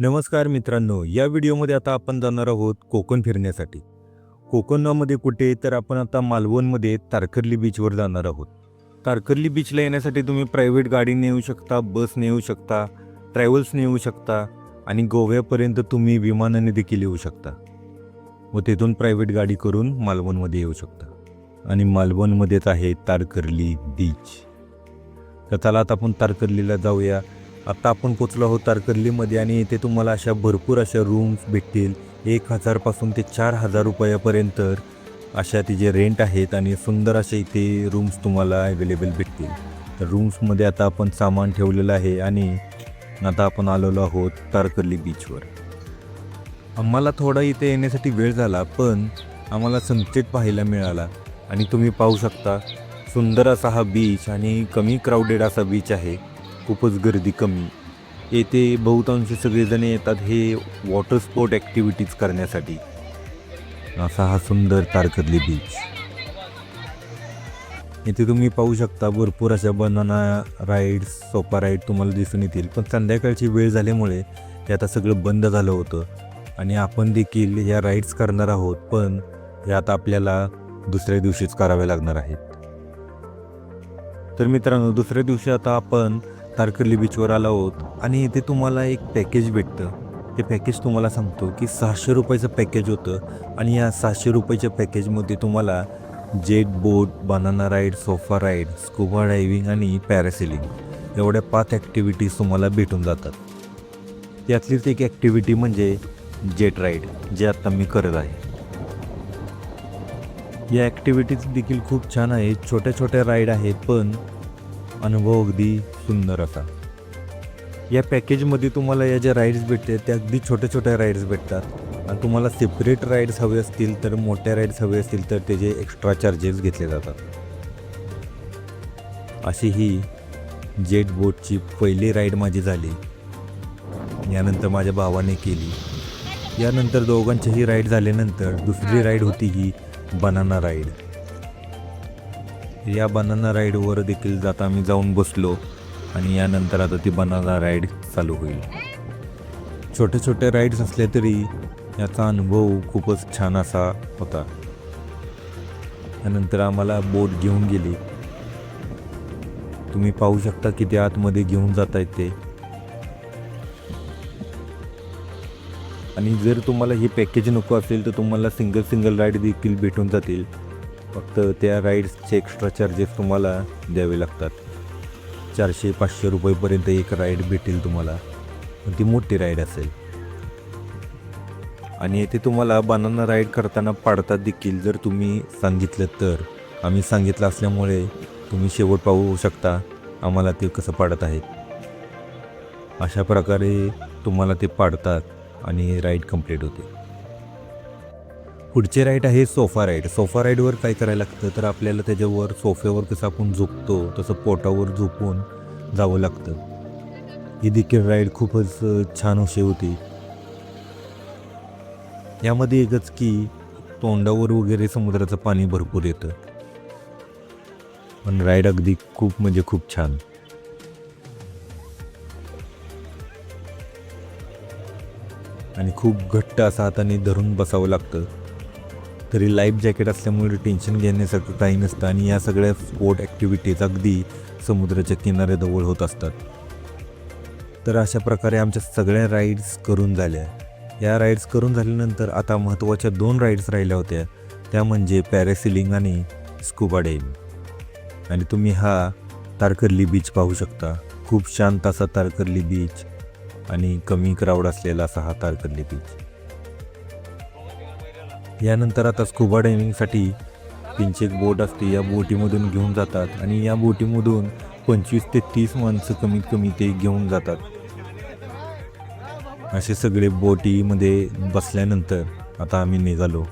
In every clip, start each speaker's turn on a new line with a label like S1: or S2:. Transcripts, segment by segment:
S1: नमस्कार मित्रांनो या व्हिडिओमध्ये आता आपण जाणार आहोत कोकण फिरण्यासाठी. कोकणामध्ये कुठे तर आपण आता मालवणमध्ये तारकर्ली बीचवर जाणार आहोत. तारकर्ली बीचला येण्यासाठी तुम्ही प्रायव्हेट गाडीने येऊ शकता बसने येऊ शकता ट्रॅव्हल्सने येऊ शकता आणि गोव्यापर्यंत तुम्ही विमानाने देखील येऊ शकता. व तिथून प्रायव्हेट गाडी करून मालवणमध्ये येऊ शकता. आणि मालवणमध्येच आहे तारकर्ली बीच तर चला आता आपण तारकर्लीला जाऊया. आत्ता आपण पोचलो आहोत तारकर्लीमध्ये आणि इथे तुम्हाला अशा भरपूर अशा रूम्स भेटतील. एक हजारपासून ते चार हजार रुपयापर्यंत अशा तिचे रेंट आहेत आणि सुंदर असे इथे रूम्स तुम्हाला अवेलेबल भेटतील. तर रूम्समध्ये आता आपण सामान ठेवलेलं आहे आणि आता आपण आलेलो आहोत तारकर्ली बीचवर आम्हाला थोडा इथे येण्यासाठी वेळ झाला पण आम्हाला सनसेट पाहायला मिळाला. आणि तुम्ही पाहू शकता सुंदर असा हा बीच आणि कमी क्राऊडेड असा बीच आहे. खूपच गर्दी कमी. येथे बहुतांश सगळेजण येतात हे वॉटर स्पोर्ट ॲक्टिव्हिटीज करण्यासाठी. असा हा सुंदर तारकर्ली बीच इथे तुम्ही पाहू शकता भरपूर अशा बनाना राईड्स सोपा राईड तुम्हाला दिसून येतील. पण संध्याकाळची वेळ झाल्यामुळे हे आता सगळं बंद झालं होतं. आणि आपण देखील या राईड्स करणार आहोत पण हे आता आपल्याला दुसऱ्या दिवशीच करावे लागणार आहेत. तर मित्रांनो दुसऱ्या दिवशी आता आपण तारकर्ली बीचवर आला आहोत आणि इथे तुम्हाला एक पॅकेज भेटतं. ते पॅकेज तुम्हाला सांगतो की सहाशे रुपयाचं पॅकेज होतं आणि या सहाशे रुपयाच्या पॅकेजमध्ये तुम्हाला jet boat banana ride sofa ride scuba diving आणि पॅरासेलिंग एवढ्या पाच ॲक्टिव्हिटीज तुम्हाला भेटून जातात. यातलीच एक ॲक्टिव्हिटी म्हणजे जेट राईड जे आत्ता मी करत आहे. या ॲक्टिव्हिटीज देखील खूप छान आहेत छोट्या छोट्या राईड आहेत पण अनुभव अगदी सुंदर असा. या पॅकेजमध्ये तुम्हाला या ज्या राईड्स भेटते त्या अगदी छोट्या छोट्या राईड्स भेटतात. आणि तुम्हाला सेपरेट राईड्स हवे असतील तर मोठ्या राईड्स हवे असतील तर त्याचे एक्स्ट्रा चार्जेस घेतले जातात. अशी ही जेट बोटची पहिली राईड माझी झाली. यानंतर माझ्या भावाने केली. यानंतर दोघांच्याही राईड झाल्यानंतर दुसरी राईड होती ही बनाना राईड या बनाना राईडवर देखील जाता आम्ही जाऊन बसलो आणि यानंतर आता ती बनाना राईड चालू होईल. छोटे छोटे राईड्स असले तरी याचा अनुभव खूपच छान असा होता. त्यानंतर आम्हाला बोट घेऊन गेली. तुम्ही पाहू शकता किती आतमध्ये घेऊन जात आहेत ते. आणि जर तुम्हाला हे पॅकेज नको असेल तर तुम्हाला सिंगल सिंगल राईड देखील भेटून जातील. फक्त त्या राईड्सचे एक्स्ट्रा चार्जेस तुम्हाला द्यावे लागतात. चारशे पाचशे रुपयेपर्यंत एक राईड भेटेल तुम्हाला. पण ती मोठी राईड असेल. आणि येथे तुम्हाला बनाना राईड करताना पाडतात देखील जर तुम्ही सांगितलं तर. आम्ही सांगितलं असल्यामुळे तुम्ही शेवट पाहू शकता आम्हाला ते कसं पाडत आहेत. अशा प्रकारे तुम्हाला ते पाडतात आणि राईड कंप्लीट होते. पुढचे राईड आहे सोफा राईड सोफा राईडवर काय करायला लागतं? तर आपल्याला त्याच्यावर सोफ्यावर कसं आपण झोपतो तसं पोटावर झोपून जावं लागतं. ही देखील राईड खूपच छान अशी होती. यामध्ये एकच की तोंडावर वगैरे समुद्राचं पाणी भरपूर येतं. पण राईड अगदी खूप म्हणजे खूप छान. आणि खूप घट्ट असं हाताने धरून बसावं लागतं. तरी लाईफ जॅकेट असल्यामुळे टेन्शन घेण्यासारखं काही नसतं आणि या सगळ्या स्पोर्ट ॲक्टिव्हिटीज अगदी समुद्राच्या किनाऱ्याजवळ होत असतात. तर अशा प्रकारे आमच्या सगळ्या राईड्स करून झाल्या. या राईड्स करून झाल्यानंतर आता महत्त्वाच्या दोन राईड्स राहिल्या होत्या. त्या म्हणजे पॅरेसिलिंग आणि स्कुबा डायव्हिंग आणि तुम्ही हा तारकर्ली बीच पाहू शकता. खूप शांत असा तारकर्ली बीच आणि कमी क्राऊड असलेला असा हा तारकर्ली बीच यानंतर आता स्कुबा डायव्हिंगसाठी त्यांची एक बोट असते या बोटीमधून घेऊन जातात आणि या बोटीमधून पंचवीस ते तीस माणसं कमीत कमी ते घेऊन जातात. असे सगळे बोटीमध्ये बसल्यानंतर आता आम्ही निघालो.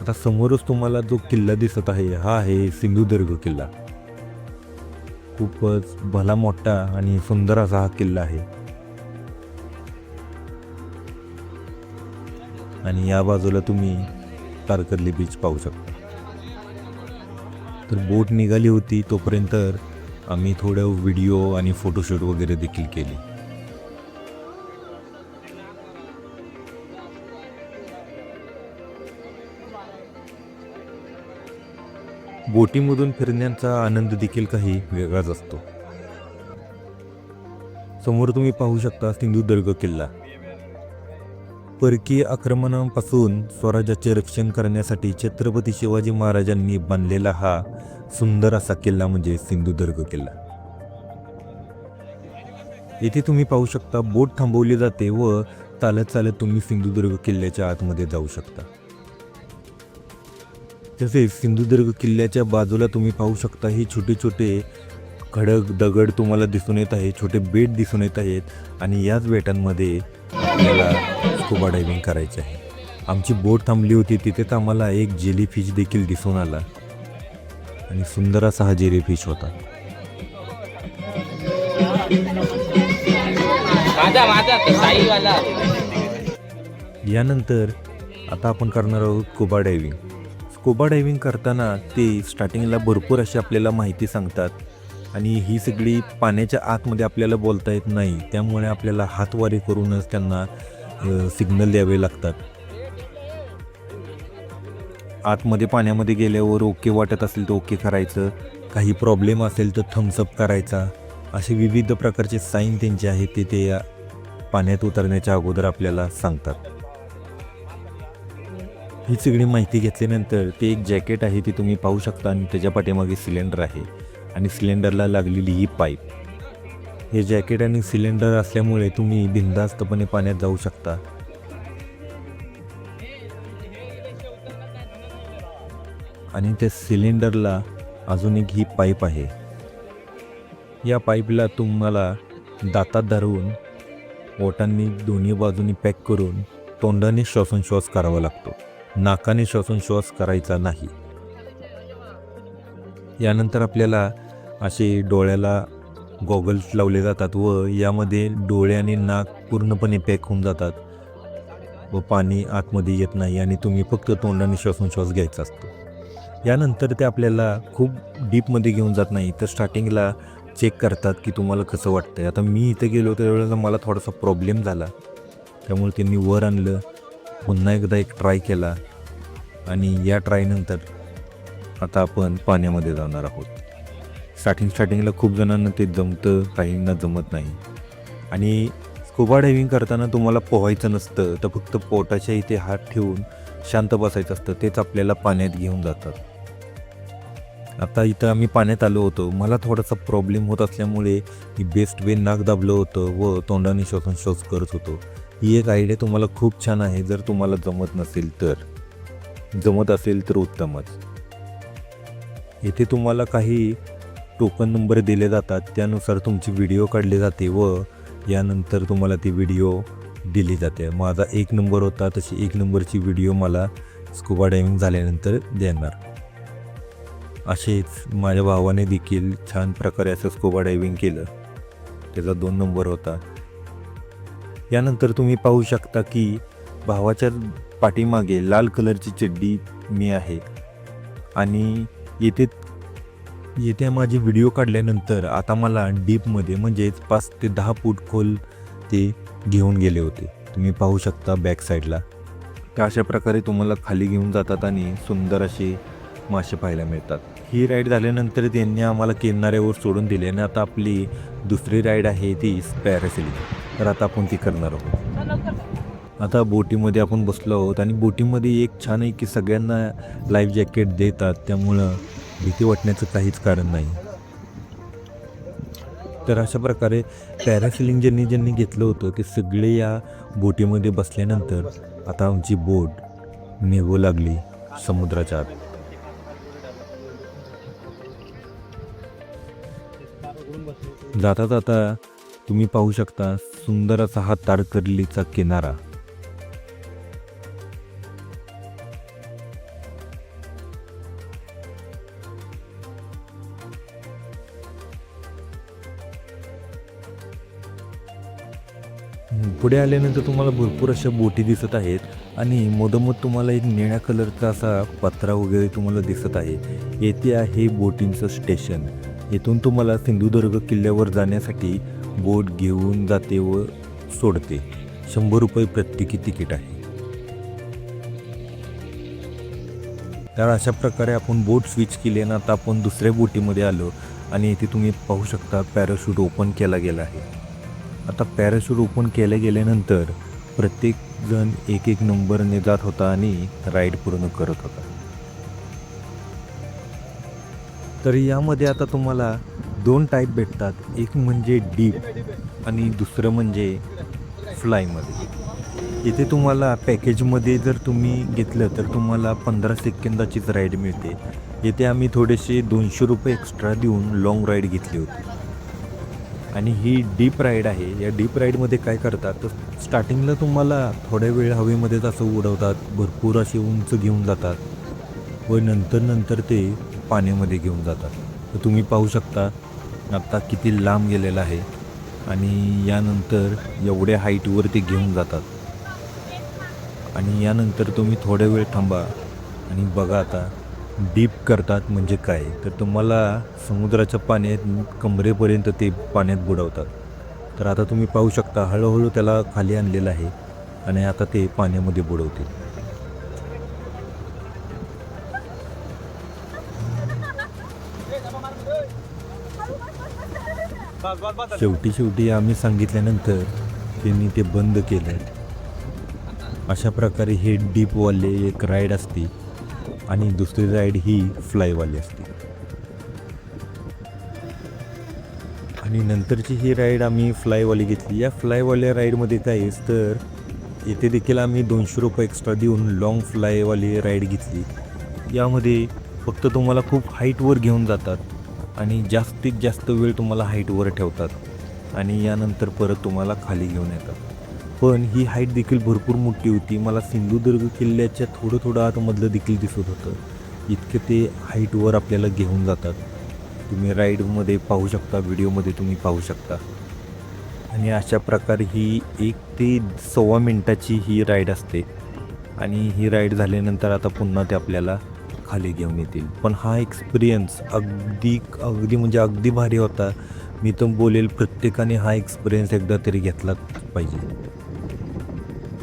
S1: आता समोरच तुम्हाला जो किल्ला दिसत आहे हा आहे सिंधुदुर्ग किल्ला. खूपच भला मोठा आणि सुंदर असा हा किल्ला आहे. आणि या बाजूला तुम्ही तारकर्ली बीच पाहू शकता. तर बोट निघाली होती तोपर्यंत आम्ही थोड्या व्हिडिओ आणि फोटोशूट वगैरे देखील केली. बोटीमधून फिरण्याचा आनंद देखील काही वेगळाच असतो. समोर तुम्ही पाहू शकता सिंधुदुर्ग किल्ला. परकीय आक्रमणापासून स्वराज्याचे रक्षण करण्यासाठी छत्रपती शिवाजी महाराजांनी बांधलेला हा सुंदर असा किल्ला म्हणजे सिंधुदुर्ग किल्ला. येथे तुम्ही पाहू शकता बोट थांबवली जाते व चालत चालत तुम्ही सिंधुदुर्ग किल्ल्याच्या आतमध्ये जाऊ शकता. तसेच सिंधुदुर्ग किल्ल्याच्या बाजूला तुम्ही पाहू शकता ही छोटे छोटे खडक दगड तुम्हाला दिसून येत आहे छोटे बेट दिसून येत आहेत आणि याच बेटांमध्ये आपल्याला स्कुबा डायव्हिंग करायचे आहे. आमची बोट थांबली होती तिथेच आम्हाला एक जेली फिश देखील दिसून आला. आणि सुंदर असा हा जेली फिश होता यानंतर आता आपण करणार आहोत स्कुबा डायव्हिंग स्कुबा डायव्हिंग करताना ते स्टार्टिंगला भरपूर अशी आपल्याला माहिती सांगतात. आणि ही सगळी पाण्याच्या आतमध्ये आपल्याला बोलता येत नाही. त्यामुळे आपल्याला हातवारे करूनच त्यांना सिग्नल द्यावे लागतात. आतमध्ये पाण्यामध्ये गेल्यावर ओके वाटत असेल तर ओके करायचं. काही प्रॉब्लेम असेल तर थम्सअप करायचा. असे विविध प्रकारचे साईन त्यांचे आहेत ते ते या पाण्यात उतरण्याच्या अगोदर आपल्याला सांगतात. ही सगळी माहिती घेतल्यानंतर ते एक जॅकेट आहे ते तुम्ही पाहू शकता आणि त्याच्या पाठीमागे सिलेंडर आहे. आणि सिलेंडरला लागलेली ही पाईप हे जॅकेट आणि सिलेंडर असल्यामुळे तुम्ही बिनधास्तपणे पाण्यात जाऊ शकता. आणि त्या सिलेंडरला अजून एक ही पाईप आहे. या पाईपला तुम्हाला दातात धरून ओटांनी दोन्ही बाजूनी पॅक करून तोंडाने श्वासोच्छ्वास करावा लागतो. नाकाने श्वासोच्छ्वास करायचा नाही. यानंतर आपल्याला असे डोळ्याला गॉगल्स लावले जातात व यामध्ये डोळे आणि नाक पूर्णपणे पॅक होऊन जातात व पाणी आतमध्ये येत नाही आणि तुम्ही फक्त तोंडाने श्वासोच्छ्वास घ्यायचा असतो. यानंतर ते आपल्याला खूप डीपमध्ये घेऊन जात नाही. तर स्टार्टिंगला चेक करतात की तुम्हाला कसं वाटतंय. आता मी इथे गेलो त्यावेळेला मला थोडासा प्रॉब्लेम झाला. त्यामुळे त्यांनी वर आणलं. पुन्हा एकदा एक ट्राय केला. आणि या ट्रायनंतर आता आपण पाण्यामध्ये जाणार आहोत. स्टार्टिंग स्टार्टिंगला खूप जणांना ते जमतं काहींना जमत नाही. आणि स्कुबा डायव्हिंग करताना तुम्हाला पोहायचं नसतं तर फक्त पोटाच्या इथे हात ठेवून शांत बसायचं असतं तेच आपल्याला पाण्यात घेऊन जातात. आता इथं आम्ही पाण्यात आलो होतो मला थोडासा प्रॉब्लेम होत असल्यामुळे मी बेस्ट वे नाक दाबलं होतं व तोंडाने श्वासोच्छ्वास करत होतो. ही एक आयडिया तुम्हाला खूप छान आहे जर तुम्हाला जमत नसेल तर. जमत असेल तर उत्तमच. येथे तुम्हाला काही टोकन नंबर दिले जातात त्यानुसार तुमची व्हिडिओ काढली जाते व यानंतर तुम्हाला ती व्हिडिओ दिली जाते. माझा एक नंबर होता तशी एक नंबरची व्हिडिओ मला स्कुबा डायव्हिंग झाल्यानंतर देणार. असेच माझ्या भावाने देखील छान प्रकारे असं स्कुबा डायव्हिंग केलं. त्याचा दोन नंबर होता. यानंतर तुम्ही पाहू शकता की भावाच्या पाठीमागे लाल कलरची चड्डी मी आहे. आणि येथे येथे माझे व्हिडिओ काढल्यानंतर आता मला डीपमध्ये म्हणजेच पाच ते दहा फूट खोल ते घेऊन गेले होते. तुम्ही पाहू शकता बॅक साईडला तर अशा प्रकारे तुम्हाला खाली घेऊन जातात आणि सुंदर असे मासे पाहायला मिळतात. ही राईड झाल्यानंतर त्यांनी आम्हाला किनाऱ्यावर सोडून दिले आणि आता आपली दुसरी राईड आहे ती पॅरासिलिंग तर आता आपण ती करणार आहोत. आता बोटीमध्ये आपण बसलो आहोत आणि बोटीमध्ये एक छान आहे की सगळ्यांना लाईफ जॅकेट देतात. त्यामुळं भीती वाटण्याचं काहीच कारण नाही. तर अशा प्रकारे पॅरासिलिंग ज्यांनी ज्यांनी घेतलं होतं ते सगळे या बोटीमध्ये बसल्यानंतर आता आमची बोट निघू लागली समुद्राच्या आत. जाता जाता तुम्ही पाहू शकता सुंदर असा हा तारकर्लीचा किनारा. पुढे आल्यानंतर तुम्हाला भरपूर अशा बोटी दिसत आहेत आणि मधोमध तुम्हाला एक निळ्या कलरचा असा पत्रा वगैरे तुम्हाला दिसत आहे. येथे आहे बोटींचं स्टेशन. येथून तुम्हाला सिंधुदुर्ग किल्ल्यावर जाण्यासाठी बोट घेऊन जाते व सोडते. शंभर रुपये प्रत्येकी तिकीट आहे. तर अशा प्रकारे आपण बोट स्विच केली आणि आता आपण दुसऱ्या बोटीमध्ये आलो आणि इथे तुम्ही पाहू शकता पॅराशूट ओपन केला गेला आहे. आता पॅराशूट ओपन केल्या गेल्यानंतर प्रत्येक जण एक एक नंबरने जात होता आणि राईड पूर्ण करत होता. तर यामध्ये आता तुम्हाला दोन टाईप भेटतात. एक म्हणजे डीप आणि दुसरं म्हणजे फ्लायमध्ये. इथे तुम्हाला पॅकेजमध्ये जर तुम्ही घेतलं तर तुम्हाला पंधरा सेकंदाचीच राईड मिळते. इथे आम्ही थोडेसे दोनशे रुपये एक्स्ट्रा देऊन लाँग राईड घेतली होती. आणि ही डीप राईड आहे. या डीप राईडमध्ये काय करतात? तर स्टार्टिंगला तुम्हाला थोड्या वेळ हवेमध्येच असं उडवतात. भरपूर असे उंच घेऊन जातात. व नंतर नंतर ते पाण्यामध्ये घेऊन जातात. तर तुम्ही पाहू शकता आत्ता किती लांब गेलेला आहे. आणि यानंतर एवढ्या हाईटवर ते घेऊन जातात. आणि यानंतर तुम्ही थोड्या वेळ थांबा आणि बघा आता डीप करतात म्हणजे काय? तर तुम्हाला समुद्राच्या पाण्यात कमरेपर्यंत ते पाण्यात बुडवतात. तर आता तुम्ही पाहू शकता हळूहळू त्याला खाली आणलेलं आहे आणि आता ते पाण्यामध्ये बुडवतील. शेवटी शेवटी आम्ही सांगितल्यानंतर त्यांनी ते बंद केलं अशा प्रकारे हे डीपवाले एक राईड असते आणि दुसरी राईड ही फ्लायवाली असते. आणि नंतरची ही राईड आम्ही फ्लायवाली घेतली. या फ्लायवाल्या राईडमध्ये काय आहे तर येथे देखील आम्ही दोनशे रुपये एक्स्ट्रा देऊन लाँग फ्लायवाली राईड घेतली. यामध्ये फक्त तुम्हाला खूप हाईटवर घेऊन जातात आणि जास्तीत जास्त वेळ तुम्हाला हाईटवर ठेवतात. आणि यानंतर परत तुम्हाला खाली घेऊन येतात. पण ही हाईट देखील भरपूर मोठी होती. मला सिंधुदुर्ग किल्ल्याच्या थोडं थोडं आतमधलं देखील दिसत होतं. इतकं ते हाईटवर आपल्याला घेऊन जातात. तुम्ही राईडमध्ये पाहू शकता व्हिडिओमध्ये तुम्ही पाहू शकता. आणि अशा प्रकारे ही एक ते सव्वा मिनटाची ही राईड असते. आणि ही राईड झाल्यानंतर आता पुन्हा ते आपल्याला खाली घेऊन येतील. पण हा एक्सपिरियन्स अगदी अगदी म्हणजे अगदी भारी होता. मी तर बोलेल प्रत्येकाने हा एक्सपिरियन्स एकदा तरी घेतलाच पाहिजे.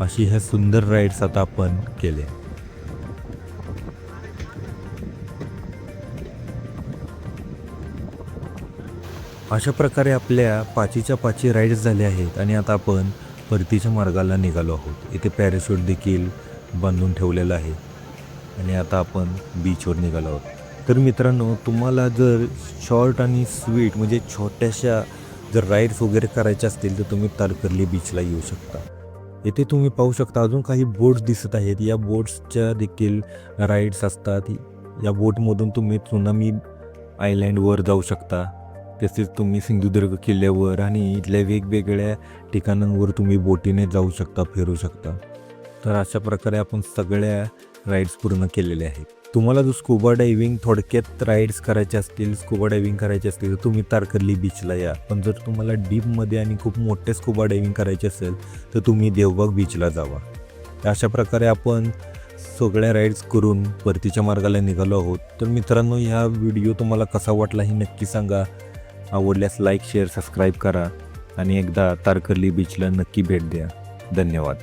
S1: अशी ह्या सुंदर राईड्स आता आपण केले. अशा प्रकारे आपल्या पाचीच्या पाची राईड्स झाल्या आहेत आणि आता आपण परतीच्या मार्गाला निघालो आहोत. इथे पॅराशूट देखील बांधून ठेवलेलं आहे. आणि आता आपण बीचवर निघालो आहोत. तर मित्रांनो तुम्हाला जर शॉर्ट आणि स्वीट म्हणजे छोट्याशा जर राईड्स वगैरे करायच्या असतील तर तुम्ही तारकर्ली बीचला येऊ शकता. येथे तुम्ही पाहू शकता अजून काही बोट्स दिसत आहेत. या बोट्सच्या देखील राईड्स असतात. या बोटमधून तुम्ही त्सुनामी आयलँडवर जाऊ शकता. तसेच तुम्ही सिंधुदुर्ग किल्ल्यावर आणि इथल्या वेगवेगळ्या ठिकाणांवर तुम्ही बोटीने जाऊ शकता फिरू शकता. तर अशा प्रकारे आपण सगळ्या राईड्स पूर्ण केलेल्या आहेत. तुम्हाला जर स्कुबा डायव्हिंग थोडक्यात राईड्स करायचे असतील स्कुबा डायव्हिंग करायचे असतील तर तुम्ही तारकर्ली बीचला या. पण जर तुम्हाला डीपमध्ये आणि खूप मोठे स्कुबा डायव्हिंग करायचे असेल तर तुम्ही देवबाग बीचला जावा. अशा प्रकारे आपण सगळ्या राईड्स करून परतीच्या मार्गाला निघालो आहोत. तर मित्रांनो ह्या व्हिडिओ तुम्हाला कसा वाटला हे नक्की सांगा. आवडल्यास लाईक शेअर सबस्क्राईब करा. आणि एकदा तारकर्ली बीचला नक्की भेट द्या. धन्यवाद.